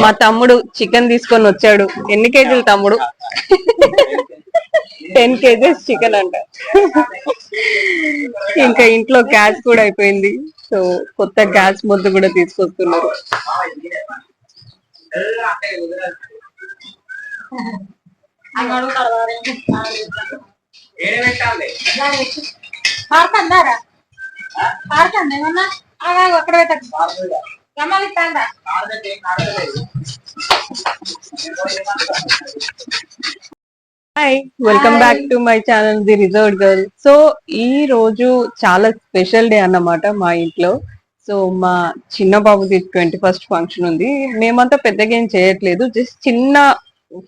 మా తమ్ముడు చికెన్ తీసుకొని వచ్చాడు. ఎన్ని కేజీలు తమ్ముడు? టెన్ కేజీస్ చికెన్ అంట. ఇంకా ఇంట్లో గ్యాస్ కూడా అయిపోయింది. సో కొత్త గ్యాస్ ముద్ద కూడా తీసుకొస్తున్నారు. అక్కడ hi welcome back to my channel the reserve girl so ఈ రోజు చాలా స్పెషల్ డే అన్నమాట మా ఇంట్లో. సో మా చిన్న బాబుది ట్వంటీ ఫస్ట్ ఫంక్షన్ ఉంది. మేమంతా పెద్దగా ఏం చేయట్లేదు. జస్ట్ చిన్న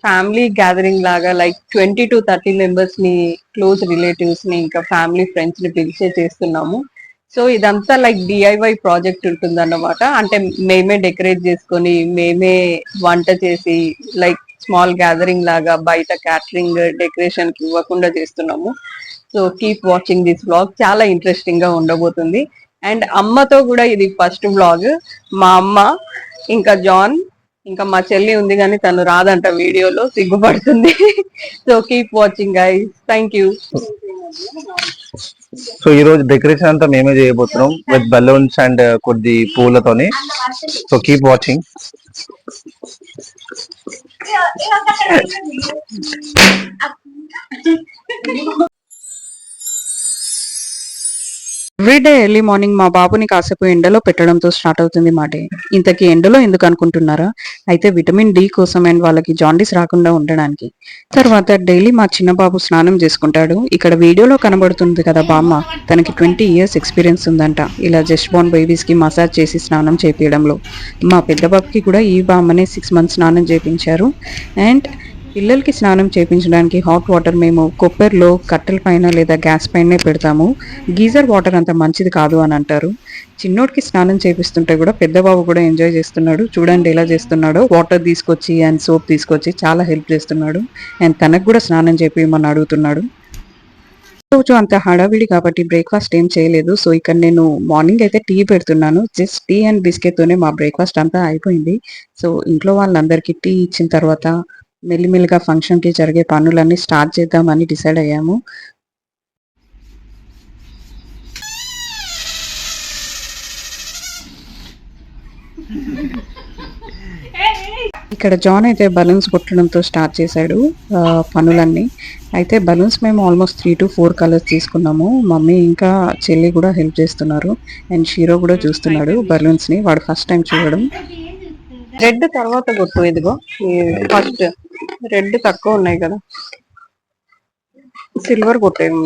ఫ్యామిలీ గ్యాదరింగ్ లాగా లైక్ ట్వంటీ టు థర్టీ మెంబర్స్ని క్లోజ్ రిలేటివ్స్ని ఇంకా ఫ్యామిలీ ఫ్రెండ్స్ని పిలిచే చేస్తున్నాము. సో ఇదంతా లైక్ డిఐవై ప్రాజెక్ట్ ఉంటుంది అన్నమాట అంటే మేమే డెకరేట్ చేసుకొని మేమే వంట చేసి లైక్ స్మాల్ గ్యాదరింగ్ లాగా బయట క్యాటరింగ్ డెకరేషన్కి ఇవ్వకుండా చేస్తున్నాము. So keep watching this vlog చాలా ఇంట్రెస్టింగ్గా ఉండబోతుంది. అండ్ అమ్మతో కూడా ఇది ఫస్ట్ వ్లాగ్ మా అమ్మ ఇంకా జాన్ ఇంకా మా చెల్లి ఉంది కానీ తను రాదంట వీడియోలో సిగ్గుపడుతుంది. So keep watching guys thank you so ఈ రోజు డెకరేషన్ అంతా మేమే చేయబోతున్నాం విత్ బెలూన్స్ అండ్ uh, కొద్ది పూలతోని. So keep watching everyday early morning మా బాబుని కాసేపు ఎండలో పెట్టడంతో స్టార్ట్ అవుతుంది మా డే. ఇంతకీ ఎండలో ఎందుకు అనుకుంటున్నారా? అయితే విటమిన్ డి కోసం అండ్ వాళ్ళకి జాండీస్ రాకుండా ఉండడానికి. తర్వాత డైలీ మా చిన్న బాబు స్నానం చేసుకుంటాడు. ఇక్కడ వీడియోలో కనబడుతుంది కదా బామ్మ. తనకి ట్వంటీ ఇయర్స్ ఎక్స్పీరియన్స్ ఉందంట. ఇలా జస్ట్ బోర్న్ బేబీస్కి మసాజ్ చేసి స్నానం చేపించడంలో మా పెద్ద బాబుకి కూడా ఈ బామ్మనే సిక్స్ మంత్స్ స్నానం చేపించారు. అండ్ పిల్లలకి స్నానం చేయించడానికి హాట్ వాటర్ మేము కొప్పెర్లో కట్టెల పైన లేదా గ్యాస్ పైనే పెడతాము. గీజర్ వాటర్ అంత మంచిది కాదు అని అంటారు. చిన్నోడికి స్నానం చేపిస్తుంటే కూడా పెద్ద బాబు కూడా ఎంజాయ్ చేస్తున్నాడు. చూడండి ఎలా చేస్తున్నాడో. వాటర్ తీసుకొచ్చి అండ్ సోప్ తీసుకొచ్చి చాలా హెల్ప్ చేస్తున్నాడు. అండ్ తనకు కూడా స్నానం చేపిమని అడుగుతున్నాడు. రోజు అంత హడావిడి కాబట్టి బ్రేక్ఫాస్ట్ ఏం చేయలేదు. సో ఇక్కడ నేను మార్నింగ్ అయితే టీ పెడుతున్నాను. జస్ట్ టీ అండ్ బిస్కెట్ తోనే మా బ్రేక్ఫాస్ట్ అంతా అయిపోయింది. సో ఇంట్లో వాళ్ళందరికీ టీ ఇచ్చిన తర్వాత మెల్లిమెల్లిగా ఫంక్షన్కి జరిగే పనులన్నీ స్టార్ట్ చేద్దామని డిసైడ్ అయ్యాము. ఇక్కడ జాన్ అయితే బలూన్స్ కొట్టడంతో స్టార్ట్ చేశాడు పనులన్నీ. అయితే బలూన్స్ మేము almost three two four colours తీసుకున్నాము. మమ్మీ ఇంకా చెల్లి కూడా హెల్ప్ చేస్తున్నారు. అండ్ షీరో కూడా చూస్తున్నాడు బలూన్స్ని. వాడు ఫస్ట్ టైం చూడడం. రెడ్ తర్వాత కొట్టు ఇదిగో ఫస్ట్ రెడ్ తక్కువ ఉన్నాయి కదా. సిల్వర్ కొట్టేము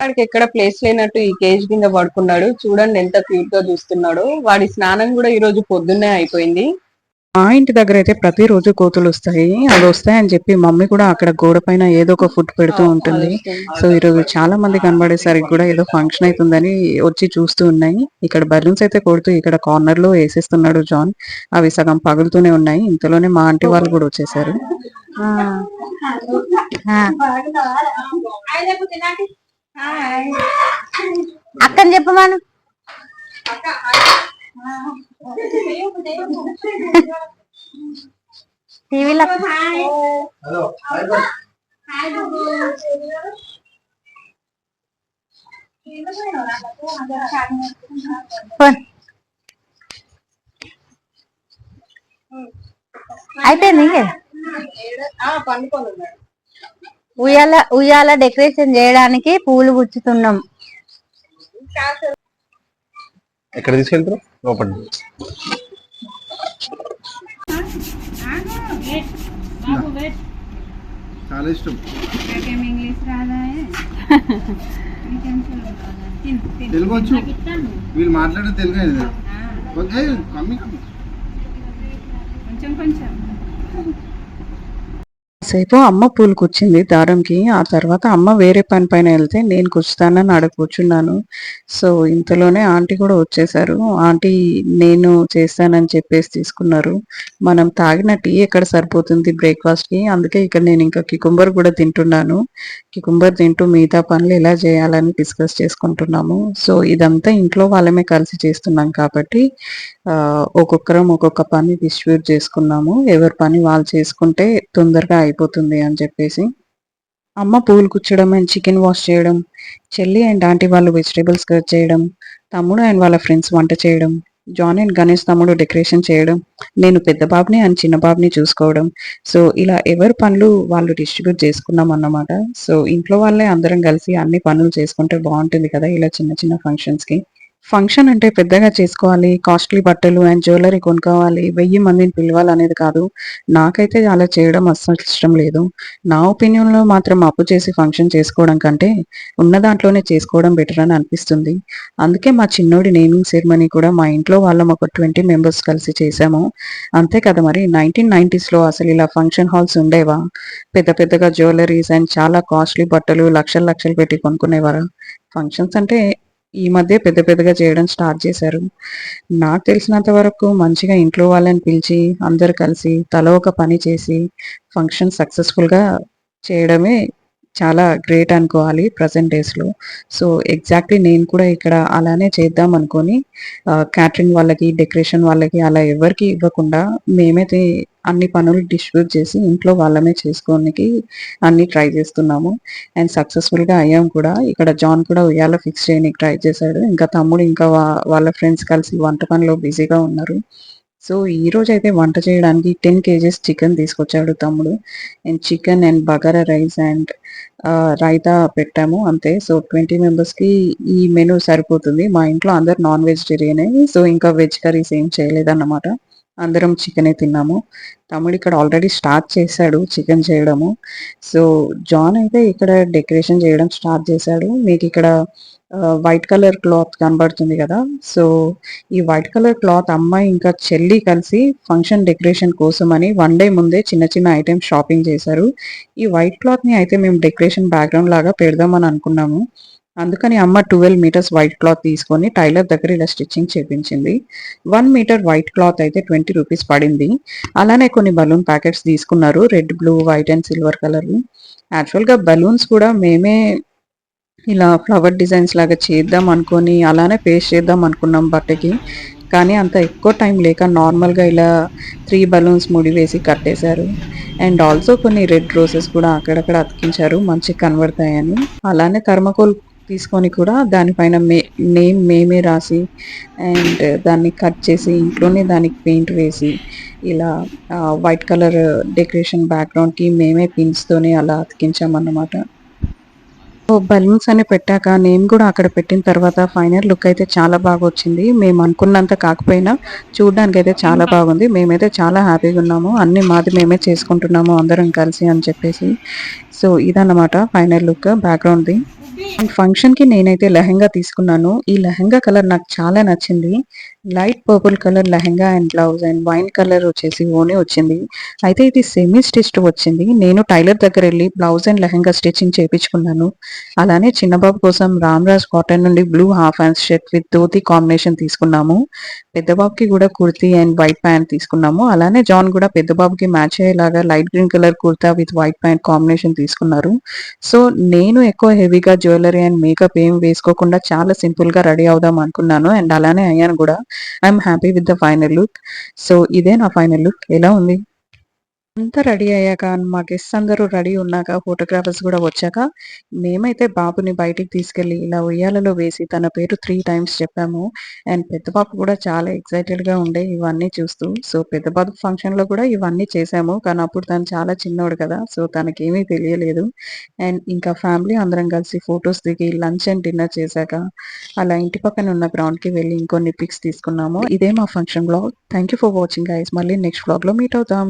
వాడికి ఎక్కడ ప్లేస్ లేనట్టు ఈ కేజ్ కింద పడుకున్నాడు. చూడండి ఎంత క్యూట్గా చూస్తున్నాడు. వాడి స్నానం కూడా ఈ రోజు పొద్దున్నే అయిపోయింది. మా ఇంటి దగ్గర అయితే ప్రతిరోజు కోతులు వస్తాయి. అవి వస్తాయని చెప్పి మమ్మీ కూడా అక్కడ గోడ పైన ఏదో ఒక ఫుడ్ పెడుతూ ఉంటుంది. సో ఈరోజు చాలా మంది కనబడేసరికి కూడా ఏదో ఫంక్షన్ అవుతుందని వచ్చి చూస్తూ ఉన్నాయి. ఇక్కడ బలూన్స్ అయితే కొడుతూ ఇక్కడ కార్నర్లో వేసేస్తున్నాడు జాన్. అవి సగం పగులుతూనే ఉన్నాయి. ఇంతలోనే మా ఆంటీ వాళ్ళు కూడా వచ్చేసారు. అక్కని చెప్పమను టీవీలో. ఫోన్. అయిపోయింది ఉయ్యాల ఉయ్యాల డెకరేషన్ చేయడానికి పూలు గుచ్చుతున్నాం. ఎక్కడ తీసుకెళ్తారు లోపల చాలా ఇష్టం. తెలుగు వచ్చు వీళ్ళు మాట్లాడే తెలుగు కమ్మి కమ్మి. కాసేపు అమ్మ పూలు కూర్చింది దారంకి. ఆ తర్వాత అమ్మ వేరే పని పైన వెళ్తే నేను కూర్చుతానని ఆడ కూర్చున్నాను. సో ఇంతలోనే ఆంటీ కూడా వచ్చేసారు. ఆంటీ నేను చేస్తానని చెప్పేసి తీసుకున్నారు. మనం తాగిన టీ ఎక్కడ సరిపోతుంది బ్రేక్ఫాస్ట్కి? అందుకే ఇక్కడ నేను ఇంకా కికుంబర్ కూడా తింటున్నాను. కికుంబర్ తింటూ మిగతా పనులు ఎలా చేయాలని డిస్కస్ చేసుకుంటున్నాము. సో ఇదంతా ఇంట్లో వాళ్ళమే కలిసి చేస్తున్నాం కాబట్టి ఒక్కొక్కరం ఒక్కొక్క పని డిస్ట్రిబ్యూట్ చేసుకున్నాము. ఎవరి పని వాళ్ళు చేసుకుంటే తొందరగా అయిపోతుంది అని చెప్పేసి. అమ్మ పూలు కుచ్చడం అండ్ చికెన్ వాష్ చేయడం చెల్లి అండ్ ఆంటీ వాళ్ళు వెజిటేబుల్స్ కట్ చేయడం తమ్ముడు అండ్ వాళ్ళ ఫ్రెండ్స్ వంట చేయడం జాన్ అండ్ గణేష్ తమ్ముడు డెకరేషన్ చేయడం నేను పెద్ద బాబుని అండ్ చిన్న బాబుని చూసుకోవడం. సో ఇలా ఎవరి పనులు వాళ్ళు డిస్ట్రిబ్యూట్ చేసుకున్నాం అన్నమాట. సో ఇంట్లో వాళ్ళే అందరం కలిసి అన్ని పనులు చేసుకుంటే బాగుంటుంది కదా ఇలా చిన్న చిన్న ఫంక్షన్స్కి ఫంక్షన్ అంటే పెద్దగా చేసుకోవాలి కాస్ట్లీ బట్టలు అండ్ జ్యువెలరీ కొనుక్కోవాలి వెయ్యి మందిని పిలవాలి అనేది కాదు. నాకైతే అలా చేయడం అస్సలు ఇష్టం లేదు. నా ఒపీనియన్లో మాత్రం అప్పు చేసి ఫంక్షన్ చేసుకోవడం కంటే ఉన్న దాంట్లోనే చేసుకోవడం బెటర్ అని అనిపిస్తుంది. అందుకే మా చిన్నోడి నేమింగ్ సెరమనీ కూడా మా ఇంట్లో వాళ్ళం ఒక ట్వంటీ మెంబర్స్ కలిసి చేసాము అంతే కదా మరి? నైన్టీన్ నైన్టీస్లో అసలు ఇలా ఫంక్షన్ హాల్స్ ఉండేవా? పెద్ద పెద్దగా జ్యువెలరీస్ అండ్ చాలా కాస్ట్లీ బట్టలు లక్షలు లక్షలు పెట్టి కొనుక్కునేవారా? ఫంక్షన్స్ అంటే ఈ మధ్య పెద్ద పెద్దగా చేయడం స్టార్ట్ చేశారు. నాకు తెలిసినంత వరకు మంచిగా ఇంట్లో వాళ్ళని పిలిచి అందరు కలిసి తల ఒక పని చేసి ఫంక్షన్ సక్సెస్ఫుల్గా చేయడమే చాలా గ్రేట్ అనుకోవాలి ప్రజెంట్ డేస్లో సో ఎగ్జాక్ట్లీ నేను కూడా ఇక్కడ అలానే చేద్దాం అనుకొని క్యాటరింగ్ వాళ్ళకి డెకరేషన్ వాళ్ళకి అలా ఎవరికి ఇవ్వకుండా మేమైతే అన్ని పనులు డిస్ట్రిబ్యూట్ చేసి ఇంట్లో వాళ్ళమే చేసుకోనికి అన్ని ట్రై చేస్తున్నాము. అండ్ సక్సెస్ఫుల్గా అయ్యాం కూడా. ఇక్కడ జాన్ కూడా ఉయ్యాల ఫిక్స్ చేయడానికి ట్రై చేశాడు. ఇంకా తమ్ముడు ఇంకా వాళ్ళ ఫ్రెండ్స్ కలిసి వంట పనిలో బిజీగా ఉన్నారు. సో ఈ రోజు అయితే వంట చేయడానికి టెన్ కేజెస్ చికెన్ తీసుకొచ్చాడు తమ్ముడు. And chicken and bagara rice and raita పెట్టాము అంతే. సో ట్వంటీ మెంబర్స్కి ఈ మెనూ సరిపోతుంది. మా ఇంట్లో అందరు నాన్ వెజిటేరియనే సో ఇంకా వెజ్ కర్రీస్ ఏం చేయలేదన్నమాట. అందరం చికెనే తిన్నాము. తమ్ముడు ఇక్కడ ఆల్రెడీ స్టార్ట్ చేశాడు చికెన్ చేయడము. సో జాన్ అయితే ఇక్కడ డెకరేషన్ చేయడం స్టార్ట్ చేశాడు. మీకు ఇక్కడ వైట్ కలర్ క్లాత్ కనబడుతుంది కదా. సో ఈ వైట్ కలర్ క్లాత్ అమ్మాయి ఇంకా చెల్లి కలిసి ఫంక్షన్ డెకరేషన్ కోసం అని వన్ డే ముందే చిన్న చిన్న ఐటమ్స్ షాపింగ్ చేశారు. ఈ వైట్ క్లాత్ని అయితే మేము డెకరేషన్ బ్యాక్గ్రౌండ్ లాగా పెడదామని అనుకున్నాము. అందుకని అమ్మ ట్వెల్వ్ మీటర్స్ వైట్ క్లాత్ తీసుకొని టైలర్ దగ్గర ఇలా స్టిచ్చింగ్ చేపించింది. వన్ మీటర్ వైట్ క్లాత్ అయితే ట్వంటీ రూపీస్ పడింది. అలానే కొన్ని బలూన్ ప్యాకెట్స్ తీసుకున్నారు red blue white and silver colour యాక్చువల్గా బలూన్స్ కూడా మేమే ఇలా ఫ్లవర్ డిజైన్స్ లాగా చేద్దాం అనుకొని అలానే పేస్ట్ చేద్దాం అనుకున్నాం బట్టకి. కానీ అంత ఎక్కువ టైం లేక నార్మల్గా ఇలా త్రీ బలూన్స్ ముడి వేసి కట్టేశారు. అండ్ ఆల్సో కొన్ని రెడ్ రోసెస్ కూడా అక్కడక్కడ అతికించారు మంచిగా కనబడతాయని అలానే థర్మకోల్ తీసుకొని కూడా దానిపైన మే నేమ్ మేమే రాసి అండ్ దాన్ని కట్ చేసి ఇంట్లోనే దానికి పెయింట్ వేసి ఇలా వైట్ కలర్ డెకరేషన్ బ్యాక్గ్రౌండ్కి మేమే పిన్స్తోనే అలా అతికించామన్నమాట. బలూన్స్ అని పెట్టాక నేను కూడా అక్కడ పెట్టిన తర్వాత ఫైనల్ లుక్ అయితే చాలా బాగా వచ్చింది. మేము అనుకున్నంత కాకపోయినా చూడడానికి అయితే చాలా బాగుంది. మేమైతే చాలా హ్యాపీగా ఉన్నాము. అన్ని మాది మేమే చేసుకుంటున్నాము అందరం కలిసి అని చెప్పేసి. సో ఇదన్నమాట ఫైనల్ లుక్ బ్యాక్గ్రౌండ్ది అండ్ ఫంక్షన్కి నేనైతే లెహంగా తీసుకున్నాను. ఈ లెహంగా కలర్ నాకు చాలా నచ్చింది. Light purple colour lehenga and blouse and wine colour వచ్చేసి ఓనే వచ్చింది. అయితే ఇది సెమీ స్టిచ్డ్ వచ్చింది. నేను టైలర్ దగ్గర వెళ్ళి బ్లౌజ్ అండ్ లెహంగా స్టిచ్చింగ్ చేయించుకున్నాను అలానే చిన్నబాబు కోసం రామ్రాజ్ కాటన్ నుండి blue half hand shirt with dhoti combination తీసుకున్నాము. పెద్దబాబుకి కూడా కుర్తీ అండ్ వైట్ ప్యాంట్ తీసుకున్నాము. అలానే జాన్ కూడా పెద్దబాబుకి మ్యాచ్ అయ్యేలాగా light green colour kurta with white pant combination తీసుకున్నారు. సో నేను ఎక్కువ హెవీగా జ్యువెలరీ అండ్ మేకప్ ఏం వేసుకోకుండా చాలా సింపుల్గా రెడీ అవుదాం అనుకున్నాను అండ్ అలానే అయ్యాను కూడా. I'm happy with the final look so ఇదే నా ఫైనల్ లుక్ ఎలా ఉంది? అంతా రెడీ అయ్యాక మా గెస్ట్ అందరూ రెడీ ఉన్నాక ఫోటోగ్రాఫర్స్ కూడా వచ్చాక మేమైతే బాబుని బయటికి తీసుకెళ్ళి ఇలా ఉయ్యాలలో వేసి తన పేరు త్రీ టైమ్స్ చెప్పాము. అండ్ పెద్ద బాబు కూడా చాలా ఎక్సైటెడ్గా ఉండే ఇవన్నీ చూస్తూ సో పెద్ద బాబు ఫంక్షన్లో కూడా ఇవన్నీ చేశాము. కానీ అప్పుడు తను చాలా చిన్నోడు కదా సో తనకేమీ తెలియలేదు. అండ్ ఇంకా ఫ్యామిలీ అందరం కలిసి ఫొటోస్ దిగి లంచ్ అండ్ డిన్నర్ చేశాక అలా ఇంటి పక్కన ఉన్న గ్రౌండ్కి వెళ్ళి ఇంకొన్ని పిక్స్ తీసుకున్నాము. ఇదే మా function blog thank you for watching guys మళ్ళీ నెక్స్ట్ బ్లాగ్లో మీట్ అవుతాం.